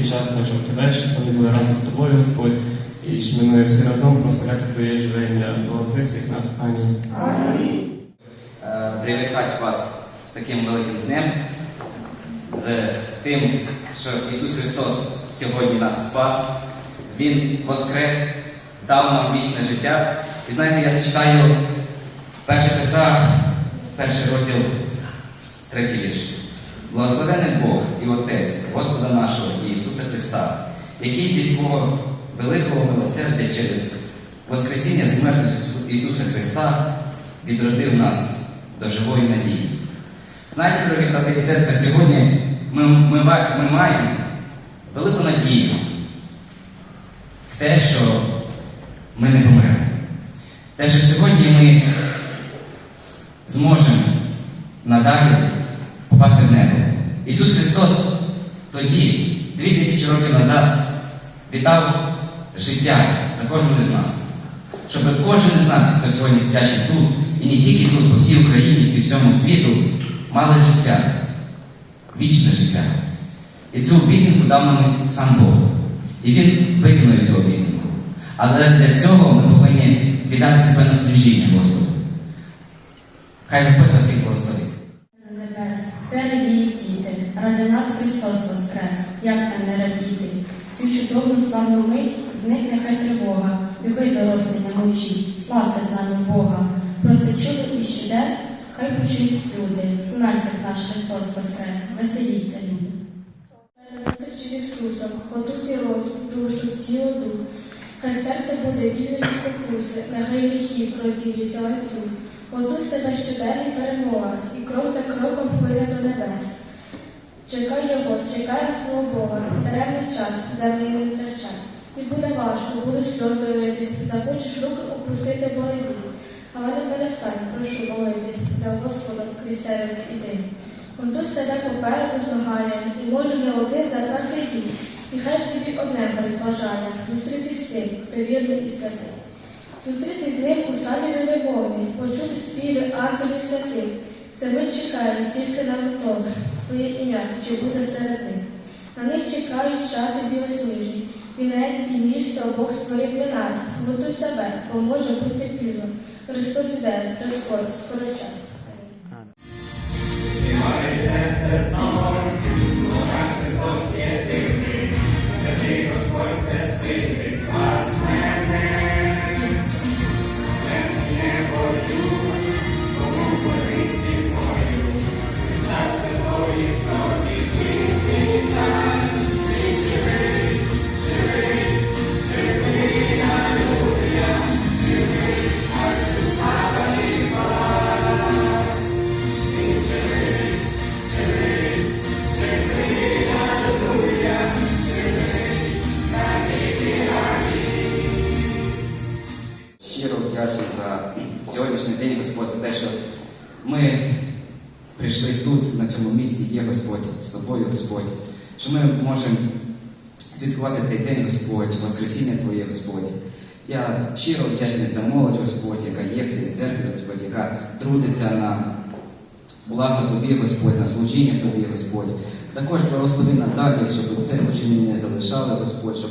свій час знайшов тебе, щоб вони були разом з тобою, Господь, і щоб ми всі разом прославляти Твоє живе ім'я. Благослови всіх нас. Амінь. е, привітати вас з таким великим днем, з тим, що Ісус Христос сьогодні нас спас, Він воскрес, дав нам вічне життя. І знаєте, я зачитаю 1 Петра, перший розділ, третій вірш. Благословений Бог і Отець Господа нашого Христа, який зі свого великого милосердя через Воскресіння з Ісуса Христа відродив нас до живої надії. Знаєте, дорогі брати і сестри, сьогодні ми, ми, ми маємо велику надію в те, що ми не помремо. Те, що сьогодні ми зможемо надалі попасти в небо. Ісус Христос тоді, дві тисячі років назад, віддав життя за кожного з нас. Щоб кожен із нас, хто сьогодні сидячий тут, і не тільки тут, по всій Україні і всьому світу, мали життя, вічне життя. І цю обіцянку дав нам сам Бог. І Він виконує цю обіцянку. Але для цього ми повинні віддати себе на служіння Господу. Хай Господь вас всіх благословить. Небес, це радіє діти, ради нас Христос воскрес, як нам не радіти. Цю чудову славну мить зникне хай тривога, і ви, дорослі, не мовчіть, славте з Бога. Про це чудо і чудес, хай почують всюди, смертних наш Христос воскрес, веселіться, люди. Зустріч з Ісусом, кладуться розум, душу, тіло, дух. Хай серце буде вільне від спокуси, нехай гріхів розділиться ланцюг. Кладу себе щоденно в перемогах, і крок Чекай його, чекай на свого Бога, даремний час, землі не втрачай. І буде важко, будуть сльози литись, захочеш руки опустити боротьбі. Але не перестань, прошу молитись, за Господом крізь іди. Кладу себе попереду змагання, і може не один за перший бій. І хай тобі одне перед бажання зустрітись з тим, хто вірний і святий. Зустрітись з ним у самі невимовні, почути співи ангелів святих. Це ми чекаємо тільки на готових, твоє ім'я, чи буде серед них. На них чекають шати білосніжні, вінець і місто Бог створив для нас. Готуй себе, бо може бути пізно. Христос іде, вже скоро, скоро час. Прийшли тут, на цьому місці, є Господь, з тобою, Господь, що ми можемо святкувати цей день, Господь, Воскресіння Твоє, Господь. Я щиро вдячний за молодь, Господь, яка є в цій церкві, Господь, яка трудиться на благо Тобі, Господь, на служіння Тобі, Господь. Також благослови надалі, щоб це служіння не залишали, Господь, щоб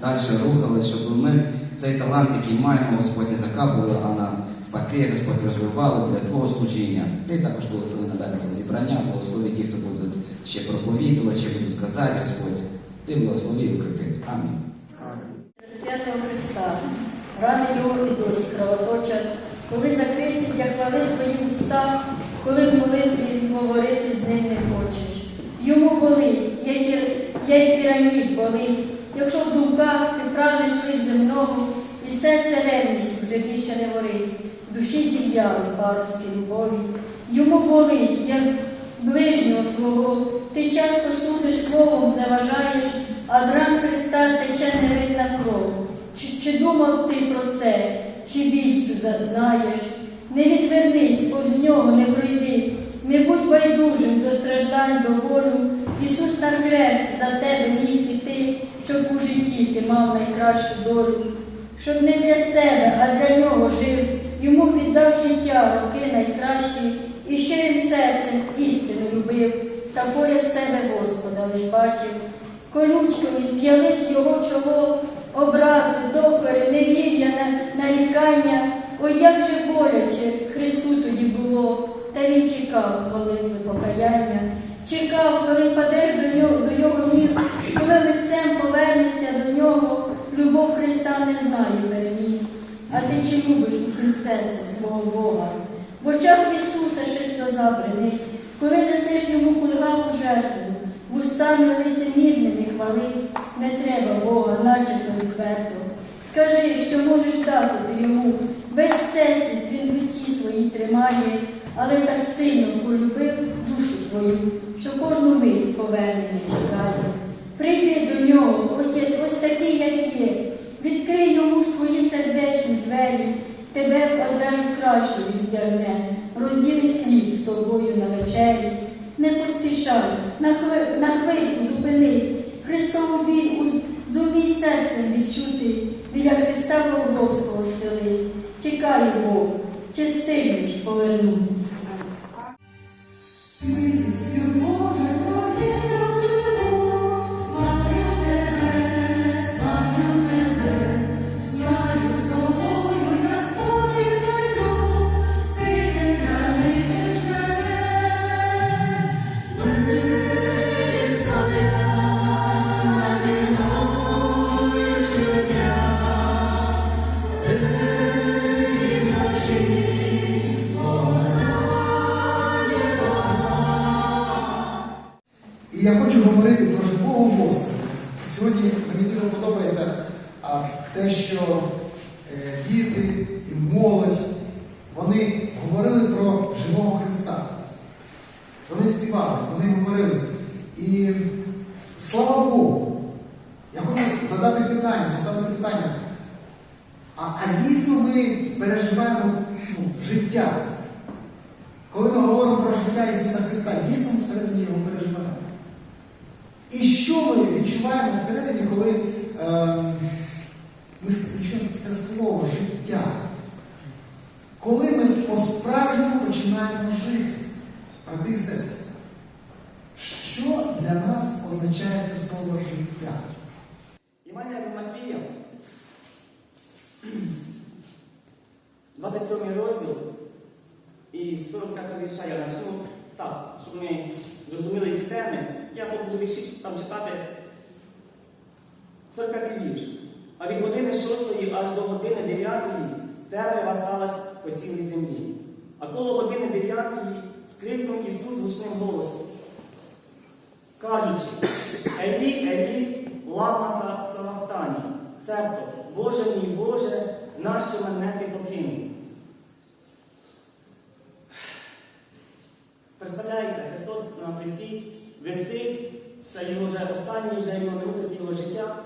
далі рухали, щоб ми цей талант, який маємо, Господь, не закапували, а навпаки, Господь, розвивали для Твого служіння. Ти також благослови надалі це зібрання, благослови ті, хто будуть ще проповідувати, ще будуть казати, Господь. Ти благослови і укріпи. Амінь. Святого Христа, рани його і досі кровоточать, коли закриті для хвали твої уста, коли в молитві говорити з ним не хочеш. Йому болить, як як і раніше болить, якщо в думках ти прагнеш лиш земного, і серце ревність вже більше не горить, душі зів'яли паростки любові. Йому болить, як ближнього свого, ти часто судиш словом, зневажаєш, а з ран Христа тече невинна кров. Чи, чи думав ти про це, чи більцю знаєш? Не відвернись, повз нього не пройди, не будь байдужим до страждань, до болю. Ісус на хрест за тебе міг піти, щоб у житті ти мав найкращу долю. Щоб не для себе, а для нього жив, йому віддав життя, роки найкращі, і щирим серцем істину любив, та поряд себе Господа лиш бачив. Колючками в'ялись його чоло, образи, докори, невір'я, на- нарікання. Ой, як же боляче Христу тоді було, та він чекав молитви покаяння, чекав, коли впадеш до нього, до його ніг, коли лицем повернешся до нього, любов Христа не знає переміг. А ти чи любиш усім серцем свого Бога? В очах Ісуса ще сльоза коли несеш йому кульгаву жертву, вустами лицемірними хвалить, не треба Бога, начебто відверто. Скажи, що можеш дати ти йому, весь всесвіт він в руці своїй тримає, але так сильно полюбив душу твою, що кожну мить повернення чекає. Прийди до нього, ось, ось такий, як є, відкрий йому свої сердечні двері, тебе в одежу кращу віддягне, розділить хліб з тобою на вечері. Не поспішай, на, хви, на хвильку зупинись, Христову біль зумій серцем відчути, біля Христа Голгофського схились. Чекай Бог, чи встигнеш повернутися? Питання, поставити питання. А, а дійсно ми переживаємо ну, життя. Коли ми говоримо про життя Ісуса Христа, дійсно ми всередині його переживаємо. І що ми відчуваємо всередині, коли ем, ми відчуємо це слово життя? Коли ми по-справжньому починаємо жити, брати і сестри, що для нас означає це слово життя? Матвія, 27 розділ і 45 вірша я почну так, щоб ми зрозуміли ці теми. Я буду вірші там читати 45 вірш. А від години 6 аж до години 9 темрява сталася по цілій землі. А коло години 9 скрикнув Ісус гучним голосом, кажучи, Елі, Елі, лама цебто, Боже мій Боже, нащо мене ти покинув? Представляєте, Христос на Христі висить, це його вже останній, вже його минути з його життя.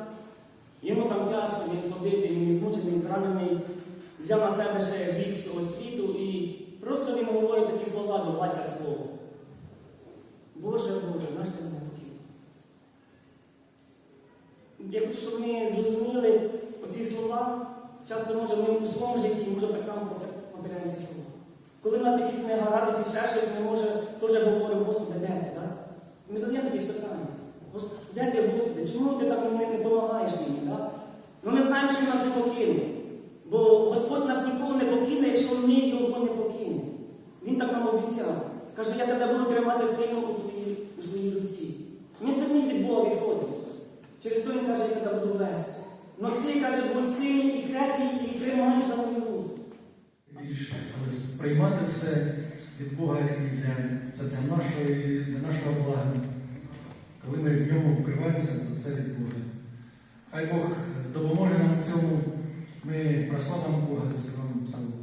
Йому там тяжко, він побитий, він змучений, зранений, взяв на себе ще гріх всього світу і просто він говорить такі слова до батька свого. Боже, Боже, наш ти мене покинув. Я хочу, щоб ми зрозуміли оці слова. Часто може ми у своєму житті може так само повторяємо ці слова. Коли в нас якісь негаразди чи ще щось, ми може теж говоримо, Господи, де ти? Да? Ми задаємо такі питання. Де ти, Господи? Чому ти мені не допомагаєш мені? Да? Ну ми знаємо, що нас не покинув. Бо Господь нас ніколи не покине, якщо ми його не покинемо. Він так нам обіцяв. Каже, я тебе буду тримати сильно у своїй руці. Ми самі від Бога відходимо. Через то він каже, я буду вести. Но ти, каже, будь сильний і крепкий, і тримайся за мою більше, але сприймати все від Бога і для, це для нашої, для нашого блага. Коли ми в ньому вкриваємося, це, це від Бога. Хай Бог допоможе нам в цьому. Ми прославимо Бога за співаємо псалму.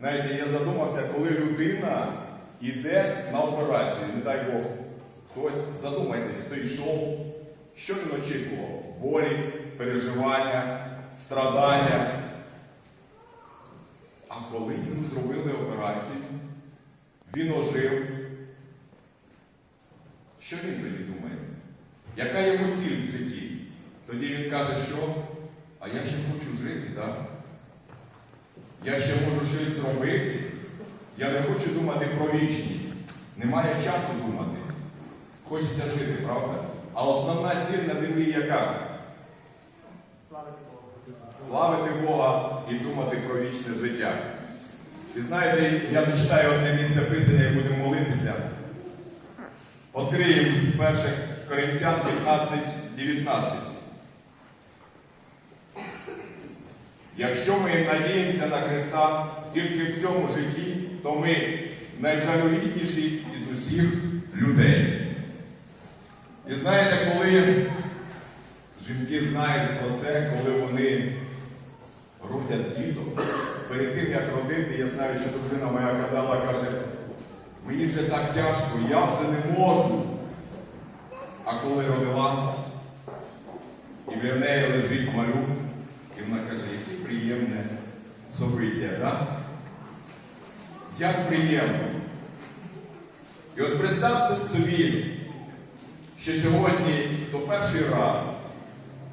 Знаєте, я задумався, коли людина йде на операцію, не дай Бог, хтось задумайтесь, хто йшов, що він очікував? Болі, переживання, страдання. А коли йому зробили операцію, він ожив. Що він тоді думає? Яка його ціль в житті? Тоді він каже, що а я ще хочу жити, так? Я ще можу щось зробити. Я не хочу думати про вічність. Немає часу думати. Хочеться жити, правда? А основна ціль на землі яка? Славити Бога і думати про вічне життя. І знаєте, я зачитаю одне місце писання і будемо молитися. Відкриємо 1 Коринтян 15, 19. Якщо ми надіємося на Христа тільки в цьому житті, то ми найжалюгідніші із усіх людей. І знаєте, коли жінки знають про це, коли вони родять діток, перед тим як родити, я знаю, що дружина моя казала, каже, мені вже так тяжко, я вже не можу. А коли родила, і біля неї лежить малюк, і вона каже, приємне собиття, да? Як приємно. І от представте собі, що сьогодні, хто перший раз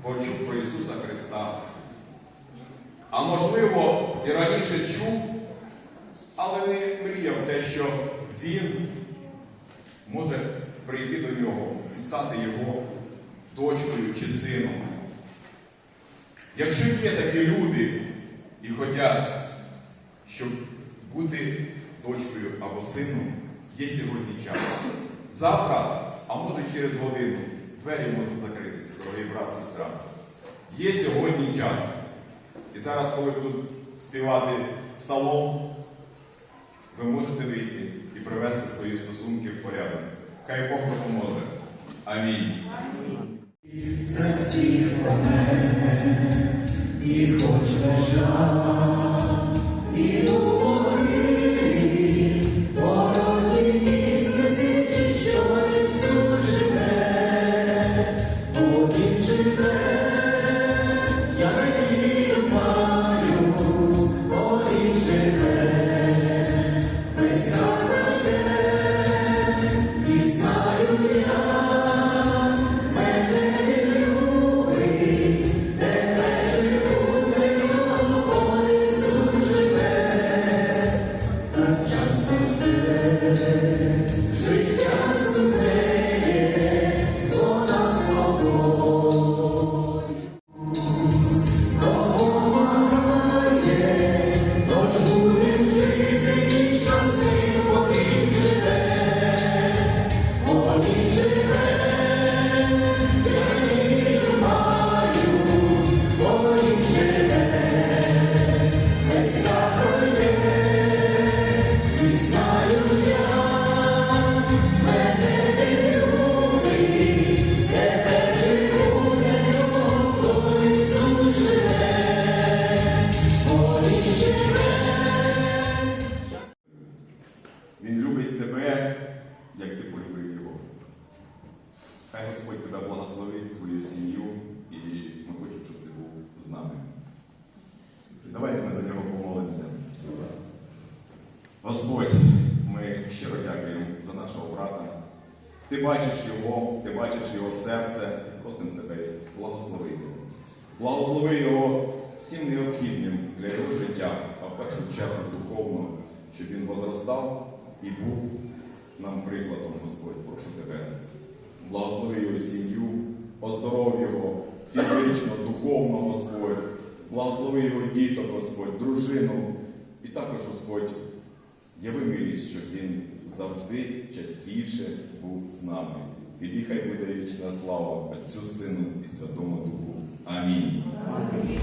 почув про Ісуса Христа, а можливо і раніше чув, але не мріяв те, що Він може прийти до нього і стати його дочкою чи сином. Якщо є такі люди і хочуть, щоб бути дочкою або сином, є сьогодні час. Завтра, а може через годину, двері можуть закритися, дорогий брат, сестра. Є сьогодні час. І зараз, коли будуть співати псалом, ви можете вийти і привести свої стосунки в порядок. Хай Бог допоможе. Амінь. І хоч лежав, і у бачиш його, ти бачиш його серце, просимо тебе благослови його. Благослови його всім необхідним для його життя, а в першу чергу духовно, щоб він возростав і був нам прикладом, Господь, прошу тебе. Благослови його сім'ю, оздоров його фізично, духовно, Господь. Благослови його діток, Господь, дружину. І також, Господь, яви милість, щоб він завжди частіше був з нами. І хай буде вічна слава Отцю, Сину і Святому Духу. Амінь. Амінь.